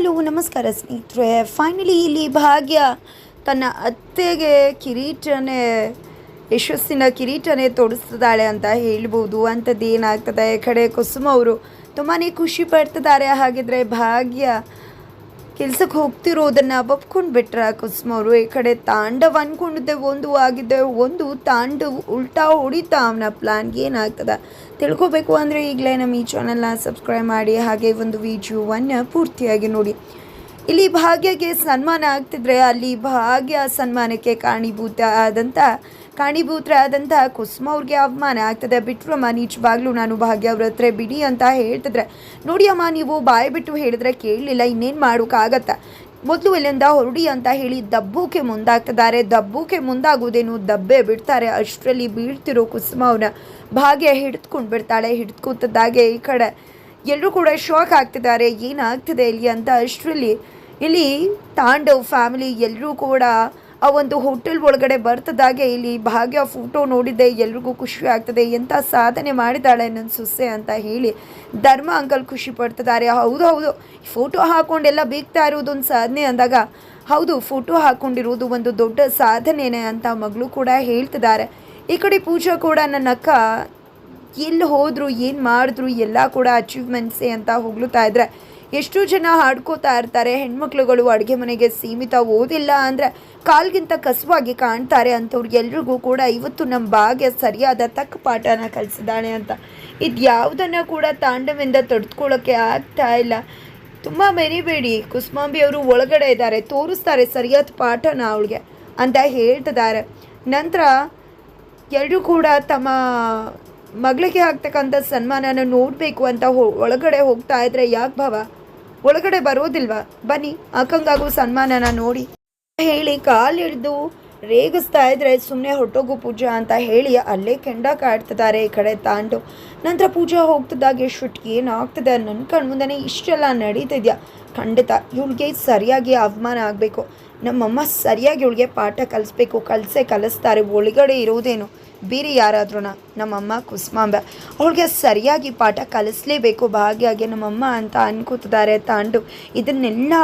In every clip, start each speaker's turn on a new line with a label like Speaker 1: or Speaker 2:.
Speaker 1: Hello, ನಮಸ್ಕಾರ ಸ್ನೇಹಿತರೆ. Finally ಇಲ್ಲಿ ಭಾಗ್ಯ ತನ್ನ ಅತ್ತೆಗೆ ಕಿರೀಟನೇ, ಯಶಸ್ಸಿನ ಕಿರೀಟನೇ ತೊಡಿಸ್ತಿದ್ದಾಳೆ ಅಂತ ಹೇಳ್ಬೋದು. ಅಂಥದ್ದು ಏನಾಗ್ತದೆ ಕಡೆ ಕುಸುಮ ಅವರು ತುಂಬಾ ಖುಷಿ ಪಡ್ತಿದ್ದಾರೆ. ಹಾಗಿದ್ರೆ ಭಾಗ್ಯ ಕೆಲ್ಸಕ್ಕೆ ಹೋಗ್ತಿರೋದನ್ನ ಒಪ್ಕೊಂಡು ಬಿಟ್ರ ಕುಸುಮ ಅವರು, ಈ ಕಡೆ ತಾಂಡವ್ ಅನ್ಕೊಂಡಿದ್ದೆ, ಒಂದು ಆಗಿದೆ, ಒಂದು ತಾಂಡವ್ ಉಲ್ಟಾ ಹೊಡಿತಾ ಅವನ ಪ್ಲಾನ್ ಏನಾಗ್ತದ? ತಿಳ್ಕೊಬೇಕು ಅಂದರೆ ಈಗಲೇ ನಮ್ಮ ಈ ಚಾನಲ್ನ ಸಬ್ಸ್ಕ್ರೈಬ್ ಮಾಡಿ, ಹಾಗೆ ಒಂದು ವಿಡಿಯೋವನ್ನು ಪೂರ್ತಿಯಾಗಿ ನೋಡಿ. ಇಲ್ಲಿ ಭಾಗ್ಯಗೆ ಸನ್ಮಾನ ಆಗ್ತಿದ್ರೆ ಅಲ್ಲಿ ಭಾಗ್ಯ ಸನ್ಮಾನಕ್ಕೆ ಕಾರಣೀಭೂತ ಆದಂಥ ಕಾರಣೀಭೂತರಾದಂಥ ಕುಸುಮ ಅವ್ರಿಗೆ ಅವಮಾನ ಆಗ್ತದೆ. ಬಿಟ್ರಮ್ಮ ನಿಜವಾಗ್ಲೂ ನಾನು ಭಾಗ್ಯ ಅವ್ರ ಹತ್ರ ಬಿಡಿ ಅಂತ ಹೇಳ್ತಿದ್ರೆ. ನೋಡಿ ಅಮ್ಮ, ನೀವು ಬಾಯಿ ಬಿಟ್ಟು ಹೇಳಿದ್ರೆ ಕೇಳಲಿಲ್ಲ, ಇನ್ನೇನು ಮಾಡೋಕ್ಕಾಗತ್ತಾ ಮೊದಲು ಇಲ್ಲಿಂದ ಹೊರಡಿ ಅಂತ ಹೇಳಿ ದಬ್ಬುಕ್ಕೆ ಮುಂದಾಗ್ತಿದ್ದಾರೆ. ದಬ್ಬೂಕೆ ಮುಂದಾಗುವುದೇನು? ದಬ್ಬೆ ಬಿಡ್ತಾರೆ. ಅಷ್ಟರಲ್ಲಿ ಬೀಳ್ತಿರೋ ಕುಸುಮ ಅವನ ಭಾಗ್ಯ ಹಿಡಿದ್ಕೊಂಡು ಬಿಡ್ತಾಳೆ. ಹಿಡಿದ್ಕೊತಿದ್ದಾಗೆ ಈ ಕಡೆ ಎಲ್ಲರೂ ಕೂಡ ಶಾಕ್ ಆಗ್ತಿದ್ದಾರೆ. ಏನಾಗ್ತಿದೆ ಇಲ್ಲಿ ಅಂತ ಅಷ್ಟರಲ್ಲಿ ಇಲ್ಲಿ ತಾಂಡವ್ ಫ್ಯಾಮಿಲಿ ಎಲ್ಲರೂ ಕೂಡ ಆ ಒಂದು ಹೋಟೆಲ್ ಒಳಗಡೆ ಬರ್ತದಾಗೆ ಇಲ್ಲಿ ಭಾಗ್ಯ ಫೋಟೋ ನೋಡಿದ್ದೆ ಎಲ್ರಿಗೂ ಖುಷಿ ಆಗ್ತದೆ ಎಂಥ ಸಾಧನೆ ಮಾಡಿದ್ದಾಳೆ ನನ್ನ ಸೊಸೆ ಅಂತ ಹೇಳಿ ಧರ್ಮ ಅಂಕಲ್ ಖುಷಿ ಪಡ್ತಿದ್ದಾರೆ. ಹೌದು ಹೌದು, ಫೋಟೋ ಹಾಕೊಂಡೆಲ್ಲ ಬೀಗ್ತಾ ಇರೋದೊಂದು ಸಾಧನೆ ಅಂದಾಗ, ಹೌದು, ಫೋಟೋ ಹಾಕೊಂಡಿರೋದು ಒಂದು ದೊಡ್ಡ ಸಾಧನೆನೇ ಅಂತ ಮಗಳು ಕೂಡ ಹೇಳ್ತಿದ್ದಾರೆ. ಈ ಕಡೆ ಪೂಜಾ ಕೂಡ ನನ್ನ ಅಕ್ಕ ಎಲ್ಲಿ ಹೋದರೂ, ಏನು ಮಾಡಿದ್ರು, ಎಲ್ಲ ಕೂಡ ಅಚೀವ್ಮೆಂಟ್ಸೇ ಅಂತ ಹೊಗಳುತ್ತಾ ಇದ್ರೆ ಎಷ್ಟು ಜನ ಹಾಡ್ಕೋತಾ ಇರ್ತಾರೆ. ಹೆಣ್ಮಕ್ಳುಗಳು ಅಡುಗೆ ಮನೆಗೆ ಸೀಮಿತ ಓದಿಲ್ಲ ಅಂದರೆ ಕಾಲ್ಗಿಂತ ಕಸುವಾಗಿ ಕಾಣ್ತಾರೆ ಅಂಥವ್ರು ಎಲ್ರಿಗೂ ಕೂಡ ಇವತ್ತು ನಮ್ಮ ಭಾಗ್ಯ ಸರಿಯಾದ ತಕ್ಕ ಪಾಠನ ಕಲಿಸಿದ್ದಾಳೆ ಅಂತ. ಇದು ಯಾವುದನ್ನು ಕೂಡ ತಾಂಡವಿಂದ ತಡೆದುಕೊಳ್ಳೋಕ್ಕೆ ಆಗ್ತಾ ಇಲ್ಲ. ತುಂಬ ಮೆರಿಬೇಡಿ. ಕುಸುಮಾಂಬಿ ಅವರು ಒಳಗಡೆ ಇದ್ದಾರೆ. ತೋರಿಸ್ತಾರೆ ಸರಿಯಾದ ಪಾಠನ ಅವಳಿಗೆ ಅಂತ ಹೇಳ್ತಿದ್ದಾರೆ. ನಂತರ ಎಲ್ಲರೂ ಕೂಡ ತಮ್ಮ ಮಗಳಿಗೆ ಆಗ್ತಕ್ಕಂಥ ಸನ್ಮಾನನ ನೋಡಬೇಕು ಅಂತ ಹೋ, ಒಳಗಡೆ ಹೋಗ್ತಾ ಇದ್ರೆ ಯಾಕೆ ಭಾವ? ಒಳಗಡೆ ಬರೋದಿಲ್ವಾ ಬನ್ನಿ, ಅಕ್ಕಂಗಾಗೂ ಸನ್ಮಾನನ ನೋಡಿ. ಹೇಳಿ, ಕಾಲು ಹಿಡಿದು ರೇಗಿಸ್ತಾ ಇದ್ರೆ ಸುಮ್ಮನೆ ಹೊಟ್ಟೋಗು ಪೂಜಾ ಅಂತ ಹೇಳಿ ಅಲ್ಲೇ ಕೆಂಡ ಕಾಡ್ತಿದ್ದಾರೆ ಈ ಕಡೆ ತಾಂಡು. ನಂತರ ಪೂಜಾ ಹೋಗ್ತಿದ್ದಾಗೆ, ಶುಟ್, ಏನಾಗ್ತದೆ? ನನ್ನ ಕಣ್ಮುಂದನೆ ಇಷ್ಟೆಲ್ಲ ನಡೀತಿದ್ಯಾ? ಖಂಡಿತ, ಇವಳಿಗೆ ಸರಿಯಾಗಿ ಅವಮಾನ ಆಗಬೇಕು. ನಮ್ಮಮ್ಮ ಸರಿಯಾಗಿ ಇವಳಿಗೆ ಪಾಠ ಕಲಿಸ್ಬೇಕು. ಕಲಿಸೇ ಕಲಿಸ್ತಾರೆ. ಒಳಗಡೆ ಇರೋದೇನು ಬೇರೆ ಯಾರಾದ್ರೂ ನಮ್ಮಮ್ಮ ಕುಸ್ಮಾಂಬ, ಅವಳಿಗೆ ಸರಿಯಾಗಿ ಪಾಠ ಕಲಿಸ್ಲೇಬೇಕು, ಭಾಗ್ಯಾಗೆ ನಮ್ಮಮ್ಮ ಅಂತ ಅನ್ಕೋತಿದ್ದಾರೆ ತಾಂಡು. ಇದನ್ನೆಲ್ಲ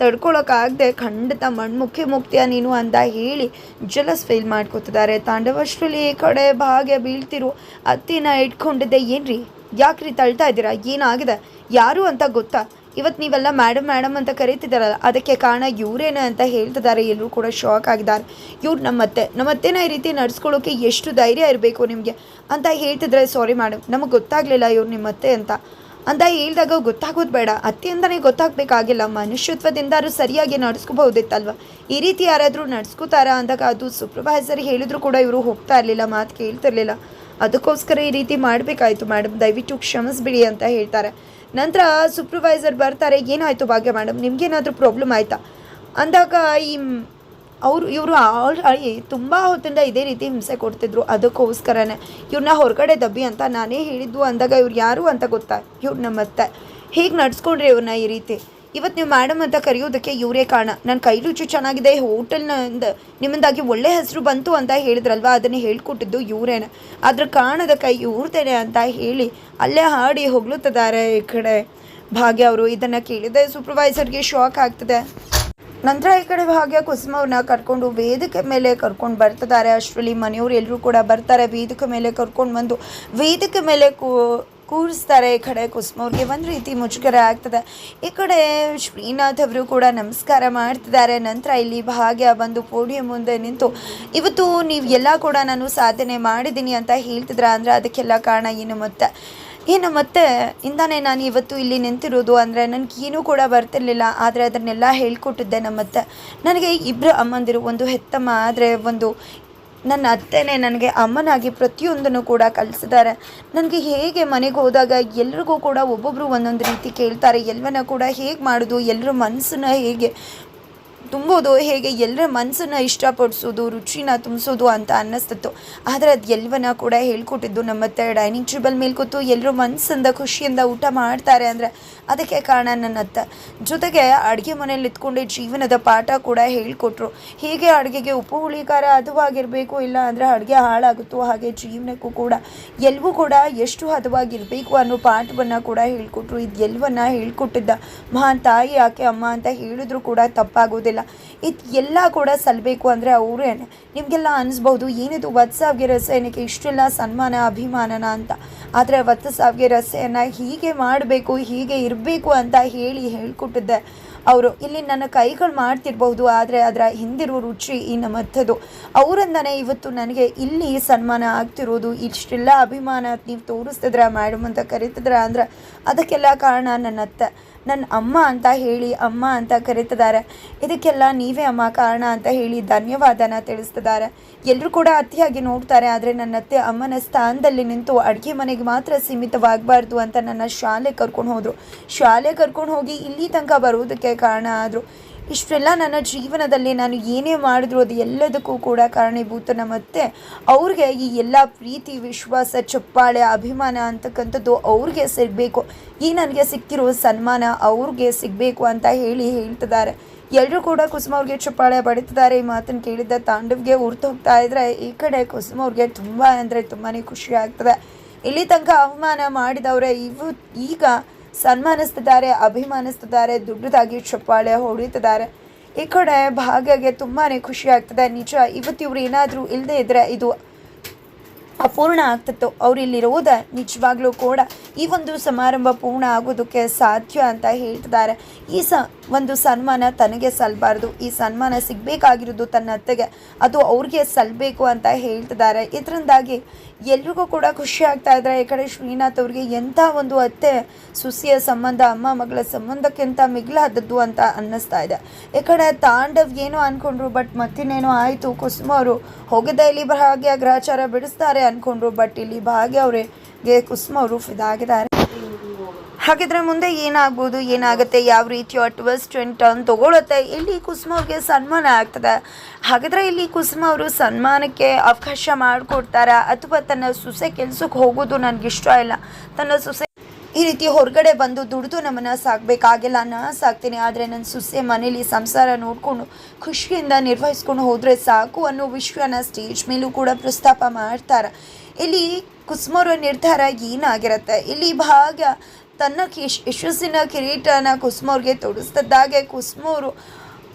Speaker 1: ತಡ್ಕೊಳಕ್ಕಾಗದೆ ಖಂಡಿತ ಮಣ್ಮುಖಿ ಮುಕ್ತಿಯ ನೀನು ಅಂತ ಹೇಳಿ ಜಲಸ್ ಫೀಲ್ ಮಾಡ್ಕೋತಿದ್ದಾರೆ ತಾಂಡವಷ್ಟರಲ್ಲಿ ಈ ಕಡೆ ಭಾಗ್ಯ ಬೀಳ್ತಿರು, ಅತ್ತಿನ ಇಟ್ಕೊಂಡಿದ್ದೆ. ಏನ್ರಿ? ಯಾಕ್ರಿ ತಳ್ತಾ ಇದ್ದೀರಾ? ಏನಾಗಿದೆ? ಯಾರು ಅಂತ ಗೊತ್ತಾ? ಇವತ್ತು ನೀವೆಲ್ಲ ಮೇಡಮ್ ಮೇಡಮ್ ಅಂತ ಕರೀತಿದ್ದಾರಲ್ಲ ಅದಕ್ಕೆ ಕಾರಣ ಇವರೇನ ಅಂತ ಹೇಳ್ತಿದ್ದಾರೆ ಎಲ್ಲರೂ ಕೂಡ ಶಾಕ್ ಆಗಿದ್ದಾರೆ. ಇವ್ರು ನಮ್ಮತ್ತೆ, ನಮ್ಮತ್ತೆನ ಈ ರೀತಿ ನಡ್ಸ್ಕೊಳ್ಳೋಕೆ ಎಷ್ಟು ಧೈರ್ಯ ಇರಬೇಕು ನಿಮಗೆ? ಅಂತ ಹೇಳ್ತಿದ್ರೆ ಸಾರಿ ಮೇಡಮ್ ನಮಗೆ ಗೊತ್ತಾಗಲಿಲ್ಲ ಇವ್ರು ನಿಮ್ಮತ್ತೆ ಅಂತ. ಅಂತ ಹೇಳಿದಾಗ ಗೊತ್ತಾಗೋದು ಬೇಡ. ಅತ್ತೆಯಿಂದನೇ ಗೊತ್ತಾಗಬೇಕಾಗಿಲ್ಲ. ಮನುಷ್ಯತ್ವದಿಂದಾರು ಸರಿಯಾಗಿ ನಡ್ಸ್ಕೋಬಹುದಿತ್ತಲ್ವ? ಈ ರೀತಿ ಯಾರಾದರೂ ನಡ್ಸ್ಕೋತಾರಾ ಅಂದಾಗ ಅದು ಸೂಪರ್ವೈಸರ್ ಹೇಳಿದ್ರು ಕೂಡ ಇವರು ಹೋಗ್ತಾ ಇರಲಿಲ್ಲ, ಮಾತು ಕೇಳ್ತಿರ್ಲಿಲ್ಲ. ಅದಕ್ಕೋಸ್ಕರ ಈ ರೀತಿ ಮಾಡಬೇಕಾಯಿತು ಮೇಡಮ್ ದಯವಿಟ್ಟು ಕ್ಷಮಿಸ್ಬಿಡಿ ಅಂತ ಹೇಳ್ತಾರೆ. ನಂತರ ಸೂಪರ್ವೈಸರ್ ಬರ್ತಾರೆ, ಏನಾಯಿತು ಭಾಗ್ಯ ಮೇಡಮ್ ನಿಮ್ಗೇನಾದರೂ ಪ್ರಾಬ್ಲಮ್ ಆಯಿತಾ? ಅಂದಾಗ ಈ ಅವರು, ಇವರು ಆಲ್ರೆಡಿ ತುಂಬ ಹೊತ್ತಿಂದ ಇದೇ ರೀತಿ ಹಿಂಸೆ ಕೊಡ್ತಿದ್ರು. ಅದಕ್ಕೋಸ್ಕರನೇ ಇವ್ರನ್ನ ಹೊರಗಡೆ ದಬ್ಬಿ ಅಂತ ನಾನೇ ಹೇಳಿದ್ದು. ಅಂದಾಗ ಇವ್ರು ಯಾರು ಅಂತ ಗೊತ್ತಾ? ಇವ್ರು ನಮ್ಮತ್ತೆ. ಹೇಗೆ ನಡ್ಸ್ಕೊಂಡ್ರಿ ಇವ್ರನ್ನ ಈ ರೀತಿ? ಇವತ್ತು ನೀವು ಮೇಡಮ್ ಅಂತ ಕರೆಯೋದಕ್ಕೆ ಇವರೇ ಕಾರಣ. ನನ್ನ ಕೈ ರುಚಿ ಚೆನ್ನಾಗಿದೆ, ಹೋಟೆಲ್ನಿಂದ ನಿಮ್ಮಿಂದಾಗಿ ಒಳ್ಳೆ ಹೆಸರು ಬಂತು ಅಂತ ಹೇಳಿದ್ರಲ್ವ? ಅದನ್ನು ಹೇಳ್ಕೊಟ್ಟಿದ್ದು ಇವರೇನ. ಅದ್ರ ಕಾರಣದ ಕೈ ಇವ್ರದೇನೆ ಅಂತ ಹೇಳಿ ಅಲ್ಲೇ ಹಾಡಿ ಹೊಗಳುತ್ತಿದ್ದಾರೆ ಈ ಕಡೆ. ಭಾಗ್ಯ ಅವರು ಇದನ್ನು ಕೇಳಿದೆ ಸೂಪರ್ವೈಸರ್ಗೆ ಶಾಕ್ ಆಗ್ತದೆ. ನಂತರ ಈ ಕಡೆ ಭಾಗ್ಯ ಕುಸುಮ ಅವ್ರನ್ನ ಕರ್ಕೊಂಡು ವೇದಿಕೆ ಮೇಲೆ ಕರ್ಕೊಂಡು ಬರ್ತಿದ್ದಾರೆ. ಅಷ್ಟರಲ್ಲಿ ಮನೆಯವರು ಎಲ್ಲರೂ ಕೂಡ ಬರ್ತಾರೆ. ವೇದಿಕೆ ಮೇಲೆ ಕರ್ಕೊಂಡು ಬಂದು ವೇದಿಕೆ ಮೇಲೆ ಕೂ ಕೂರಿಸ್ತಾರೆ, ಈ ಕಡೆ ಕುಸುಮವ್ರಿಗೆ ಒಂದು ರೀತಿ ಮುಜುಗರ ಆಗ್ತದೆ. ಈ ಕಡೆ ಶ್ರೀನಾಥ್ ಅವರು ಕೂಡ ನಮಸ್ಕಾರ ಮಾಡ್ತಿದ್ದಾರೆ. ನಂತರ ಇಲ್ಲಿ ಭಾಗ್ಯ ಬಂದು ಪೋಡಿಯಂ ಮುಂದೆ ನಿಂತು, ಇವತ್ತು ನೀವು ಎಲ್ಲ ಕೂಡ ನಾನು ಸಾಧನೆ ಮಾಡಿದ್ದೀನಿ ಅಂತ ಹೇಳ್ತಿದ್ರ? ಅಂದರೆ ಅದಕ್ಕೆಲ್ಲ ಕಾರಣ ಏನು ಮತ್ತೆ? ಏನು ಮತ್ತೆ? ಇಂದಾನೆ ನಾನು ಇವತ್ತು ಇಲ್ಲಿ ನಿಂತಿರೋದು ಅಂದರೆ ನನಗೆ ಏನೂ ಕೂಡ ಬರ್ತಿರ್ಲಿಲ್ಲ. ಆದರೆ ಅದನ್ನೆಲ್ಲ ಹೇಳ್ಕೊಟ್ಟಿದ್ದೆ ನಮ್ಮತ್ತೆ. ನನಗೆ ಇಬ್ಬರು ಅಮ್ಮಂದಿರು, ಒಂದು ಹೆತ್ತಮ್ಮ ಆದರೆ ಒಂದು ನನ್ನ ಅತ್ತೆನೇ ನನಗೆ ಅಮ್ಮನಾಗಿ ಪ್ರತಿಯೊಂದನ್ನು ಕೂಡ ಕಲಿಸಿದ್ದಾರೆ. ನನಗೆ ಹೇಗೆ ಮನೆಗೆ ಹೋದಾಗ ಎಲ್ರಿಗೂ ಕೂಡ ಒಬ್ಬೊಬ್ಬರು ಒಂದೊಂದು ರೀತಿ ಕೇಳ್ತಾರೆ. ಎಲ್ಲವನ್ನ ಕೂಡ ಹೇಗೆ ಮಾಡೋದು? ಎಲ್ಲರ ಮನಸ್ಸನ್ನ ಹೇಗೆ ತುಂಬೋದು, ಹೇಗೆ ಎಲ್ಲರ ಮನಸ್ಸನ್ನು ಇಷ್ಟಪಡಿಸೋದು, ರುಚಿನ ತುಂಬಿಸೋದು ಅಂತ ಅನ್ನಿಸ್ತಿತ್ತು. ಆದರೆ ಅದು ಎಲ್ಲವನ್ನ ಕೂಡ ಹೇಳ್ಕೊಟ್ಟಿದ್ದು ನಮ್ಮ ಮತ್ತೆ ಡೈನಿಂಗ್ ಟೇಬಲ್ ಮೇಲೆ ಕೂತು ಎಲ್ಲರೂ ಮನಸ್ಸಿಂದ ಖುಷಿಯಿಂದ ಊಟ ಮಾಡ್ತಾರೆ ಅಂದರೆ ಅದಕ್ಕೆ ಕಾರಣ ನನ್ನ ಅತ್ತ. ಜೊತೆಗೆ ಅಡುಗೆ ಮನೇಲಿ ಇತ್ಕೊಂಡು ಜೀವನದ ಪಾಠ ಕೂಡ ಹೇಳಿಕೊಟ್ರು. ಹೀಗೆ ಅಡುಗೆಗೆ ಉಪ್ಪು ಹುಳಿಕಾರ ಹದವಾಗಿರಬೇಕು ಇಲ್ಲ ಅಂದರೆ ಅಡುಗೆ ಹಾಳಾಗುತ್ತೋ ಹಾಗೆ ಜೀವನಕ್ಕೂ ಕೂಡ ಎಲ್ಲವೂ ಕೂಡ ಎಷ್ಟು ಹದವಾಗಿರಬೇಕು ಅನ್ನೋ ಪಾಠವನ್ನು ಕೂಡ ಹೇಳಿಕೊಟ್ರು. ಇದು ಎಲ್ಲವನ್ನ ಹೇಳ್ಕೊಟ್ಟಿದ್ದ, ಮಹಾನ್ ತಾಯಿ ಯಾಕೆ ಅಮ್ಮ ಅಂತ ಹೇಳಿದ್ರು ಕೂಡ ತಪ್ಪಾಗೋದಿಲ್ಲ. ಇದು ಎಲ್ಲ ಕೂಡ ಸಲ್ಲಬೇಕು ಅಂದರೆ ಅವರೇ ನಿಮಗೆಲ್ಲ ಅನಿಸ್ಬೋದು, ಏನಿದು ವತ್ ಸಾವಿಗೆ ರಸೇನಕ್ಕೆ ಇಷ್ಟೆಲ್ಲ ಸನ್ಮಾನ, ಅಭಿಮಾನನ ಅಂತ. ಆದರೆ ವತ್ಸಾವ್ಗೆ ಸಾವಿಗೆ ರಸೆಯನ್ನು ಹೀಗೆ ಮಾಡಬೇಕು, ಹೀಗೆ ಇರಬೇಕು ಅಂತ ಹೇಳಿ ಹೇಳ್ಕೊಟ್ಟಿದ್ದೆ ಅವರು. ಇಲ್ಲಿ ನನ್ನ ಕೈಗಳು ಮಾಡ್ತಿರ್ಬೋದು, ಆದರೆ ಅದರ ಹಿಂದಿರುವ ರುಚಿ ಈ ನಮ್ಮತ್ತದು ಅವರಿಂದನೇ ಇವತ್ತು ನನಗೆ ಇಲ್ಲಿ ಸನ್ಮಾನ ಆಗ್ತಿರೋದು, ಇಷ್ಟೆಲ್ಲ ಅಭಿಮಾನ ನೀವು ತೋರಿಸ್ತಿದ್ರ ಮೇಡಮ್ ಅಂತ ಕರೀತಿದ್ರ ಅಂದ್ರೆ ಅದಕ್ಕೆಲ್ಲ ಕಾರಣ ನನ್ನ ಅತ್ತೆ ನನ್ನ ಅಮ್ಮ ಅಂತ ಹೇಳಿ, ಅಮ್ಮ ಅಂತ ಕರೀತಿದ್ದಾರೆ ಇದಕ್ಕೆಲ್ಲ ನೀವೇ ಅಮ್ಮ ಕಾರಣ ಅಂತ ಹೇಳಿ ಧನ್ಯವಾದನ ತಿಳಿಸ್ತಿದ್ದಾರೆ. ಎಲ್ಲರೂ ಕೂಡ ಅತಿಯಾಗಿ ನೋಡ್ತಾರೆ, ಆದರೆ ನನ್ನ ಅತ್ತೆ ಅಮ್ಮನ ಸ್ಥಾನದಲ್ಲಿ ನಿಂತು ಅಡುಗೆ ಮನೆಗೆ ಮಾತ್ರ ಸೀಮಿತವಾಗಬಾರ್ದು ಅಂತ ನನ್ನ ಶಾಲೆ ಕರ್ಕೊಂಡು ಹೋದರು. ಶಾಲೆ ಕರ್ಕೊಂಡು ಹೋಗಿ ಇಲ್ಲಿ ತನಕ ಬರೋದಕ್ಕೆ ಕಾರಣ ಆದರು. ಇಷ್ಟೆಲ್ಲ ನನ್ನ ಜೀವನದಲ್ಲಿ ನಾನು ಏನೇ ಮಾಡಿದ್ರು ಅದು ಎಲ್ಲದಕ್ಕೂ ಕೂಡ ಕಾರಣೀಭೂತನ. ಮತ್ತೆ ಅವ್ರಿಗೆ ಈ ಎಲ್ಲ ಪ್ರೀತಿ, ವಿಶ್ವಾಸ, ಚಪ್ಪಾಳೆ, ಅಭಿಮಾನ ಅಂತಕ್ಕಂಥದ್ದು ಅವ್ರಿಗೆ ಸಿಗಬೇಕು. ಈ ನನಗೆ ಸಿಕ್ಕಿರೋ ಸನ್ಮಾನ ಅವ್ರಿಗೆ ಸಿಗಬೇಕು ಅಂತ ಹೇಳಿ ಹೇಳ್ತಿದ್ದಾರೆ. ಎಲ್ಲರೂ ಕೂಡ ಕುಸುಮ ಅವ್ರಿಗೆ ಚಪ್ಪಾಳೆ ಬಡಿತಿದ್ದಾರೆ. ಈ ಮಾತನ್ನು ಕೇಳಿದ್ದ ತಾಂಡವ್ಗೆ ಉರ್ತು ಹೋಗ್ತಾ ಇದ್ರೆ ಈ ಕಡೆ ಕುಸುಮ ಅವ್ರಿಗೆ ತುಂಬ ಅಂದರೆ ತುಂಬಾ ಖುಷಿ ಆಗ್ತದೆ. ಇಲ್ಲಿ ತನಕ ಅವಮಾನ ಮಾಡಿದವರೇ ಇವು ಈಗ ಸನ್ಮಾನಿಸ್ತಿದ್ದಾರೆ, ಅಭಿಮಾನಿಸ್ತಿದ್ದಾರೆ, ದೊಡ್ಡದಾಗಿ ಚಪ್ಪಾಳೆ ಹೊಡಿತಿದ್ದಾರೆ. ಈ ಕಡೆ ಭಾಗ್ಯಗೆ ತುಂಬಾ ಖುಷಿ ಆಗ್ತದೆ ನಿಜ, ಇವತ್ತು ಇವ್ರು ಏನಾದರೂ ಇಲ್ಲದೆ ಇದ್ದರೆ ಇದು ಅಪೂರ್ಣ ಆಗ್ತಿತ್ತು. ಅವ್ರು ಇಲ್ಲಿರೋದ ನಿಜವಾಗ್ಲೂ ಕೂಡ ಈ ಒಂದು ಸಮಾರಂಭ ಪೂರ್ಣ ಆಗೋದಕ್ಕೆ ಸಾಧ್ಯ ಅಂತ ಹೇಳ್ತಿದ್ದಾರೆ. ಈ ಸ ಒಂದು ಸನ್ಮಾನ ತನಗೆ ಸಲ್ಲಬಾರ್ದು ಈ ಸನ್ಮಾನ ಸಿಗಬೇಕಾಗಿರೋದು ತನ್ನ ಅತ್ತೆಗೆ. ಅದು ಅವ್ರಿಗೆ ಸಲ್ಲಬೇಕು ಅಂತ ಹೇಳ್ತಿದ್ದಾರೆ. ಇದರಿಂದಾಗಿ ಎಲ್ರಿಗೂ ಕೂಡ ಖುಷಿ ಆಗ್ತಾ ಇದ್ದಾರೆ ಈ ಕಡೆ ಶ್ರೀನಾಥ್ ಅವ್ರಿಗೆ ಎಂಥ ಒಂದು ಅತ್ತೆ, ಸುಸಿಯ ಸಂಬಂಧ, ಅಮ್ಮ ಮಗಳ ಸಂಬಂಧಕ್ಕಿಂತ ಮಿಗಿಲಾದದ್ದು ಅಂತ ಅನ್ನಿಸ್ತಾ ಇದೆ. ಈ ಕಡೆ ತಾಂಡವ್ ಏನೋ ಅಂದ್ಕೊಂಡ್ರು ಬಟ್ ಮತ್ತಿನ್ನೇನೋ ಆಯಿತು. ಕುಸುಮ ಅವರು ಹೋಗಿದ್ದ ಇಲ್ಲಿ ಭಾಗ್ಯ ಗ್ರಹಚಾರ ಬಿಡಿಸ್ತಾರೆ ಅಂದ್ಕೊಂಡ್ರು ಬಟ್ ಇಲ್ಲಿ ಭಾಗ್ಯ ಅವರಿಗೆ ಕುಸುಮ ಅವರು ಫಿದಾಗಿದ್ದಾರೆ. ಹಾಗಿದ್ರೆ ಮುಂದೆ ಏನಾಗ್ಬೋದು, ಏನಾಗುತ್ತೆ, ಯಾವ ರೀತಿಯ ಟ್ವಿಸ್ಟ್ ಆ್ಯಂಡ್ ಟರ್ನ್ ತೊಗೊಳುತ್ತೆ, ಇಲ್ಲಿ ಕುಸುಮ ಅವ್ರಿಗೆ ಸನ್ಮಾನ ಆಗ್ತದೆ. ಹಾಗಿದ್ರೆ ಇಲ್ಲಿ ಕುಸುಮ ಅವರು ಸನ್ಮಾನಕ್ಕೆ ಅವಕಾಶ ಮಾಡಿಕೊಡ್ತಾರಾ ಅಥವಾ ತನ್ನ ಸೊಸೆ ಕೆಲ್ಸಕ್ಕೆ ಹೋಗೋದು ನನಗೆ ಇಷ್ಟ ಇಲ್ಲ. ತನ್ನ ಸೊಸೆ ಈ ರೀತಿ ಹೊರಗಡೆ ಬಂದು ದುಡಿದು ನಮ್ಮನ್ನು ಸಾಕಬೇಕಾಗಿಲ್ಲ ನಾನು ಸಾಕ್ತೀನಿ, ಆದರೆ ನನ್ನ ಸೊಸೆ ಮನೇಲಿ ಸಂಸಾರ ನೋಡಿಕೊಂಡು ಖುಷಿಯಿಂದ ನಿರ್ವಹಿಸ್ಕೊಂಡು ಹೋದರೆ ಸಾಕು ಅನ್ನೋ ವಿಷಯನ ಸ್ಟೇಜ್ ಮೇಲೂ ಕೂಡ ಪ್ರಸ್ತಾಪ ಮಾಡ್ತಾರೆ. ಇಲ್ಲಿ ಕುಸುಮರ ನಿರ್ಧಾರ ಏನಾಗಿರುತ್ತೆ? ಇಲ್ಲಿ ಭಾಗ ತನ್ನ ಕಿಶ್ ಯಶಸ್ಸಿನ ಕಿರೀಟನ ಕುಸುಮವ್ರಿಗೆ ತೊಡಿಸ್ತದ್ದಾಗೆ ಕುಸ್ಮವರು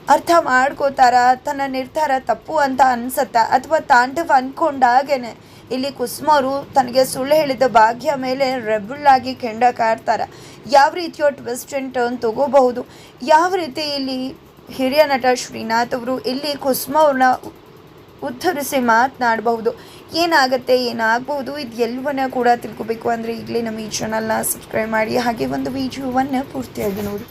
Speaker 1: ಅರ್ಥ ಮಾಡ್ಕೋತಾರ? ತನ್ನ ನಿರ್ಧಾರ ತಪ್ಪು ಅಂತ ಅನ್ಸತ್ತ? ಅಥವಾ ತಾಂಡವ ಅಂದ್ಕೊಂಡಾಗೇನೆ ಇಲ್ಲಿ ಕುಸ್ಮವರು ತನಗೆ ಸುಳ್ಳು ಹೇಳಿದ ಭಾಗ್ಯ ಮೇಲೆ ರೆಬಲ್ ಆಗಿ ಕೆಂಡ ಕಾಡ್ತಾರ. ಯಾವ ರೀತಿಯ ಟ್ವಿಸ್ಟ್ ಅಂಡ್ ಟರ್ನ್ ತಗೋಬಹುದು. ಯಾವ ರೀತಿ ಇಲ್ಲಿ ಹಿರಿಯ ನಟ ಶ್ರೀನಾಥ್ ಅವರು, ಇಲ್ಲಿ ಕುಸುಮ ಉದ್ಧರಿಸಿ ಮಾತನಾಡಬಹುದು. ಏನಾಗುತ್ತೆ, ಏನಾಗ್ಬೋದು ಇದು ಎಲ್ಲವನ್ನ ಕೂಡ ತಿಳ್ಕೊಬೇಕು. ಅಂದರೆ ಈಗಲೇ ನಮ್ಮ ಈ ಚಾನಲ್ನ ಸಬ್ಸ್ಕ್ರೈಬ್ ಮಾಡಿ. ಹಾಗೆ ಒಂದು ವಿಡಿಯೋವನ್ನು ಪೂರ್ತಿಯಾಗಿ ನೋಡಿ.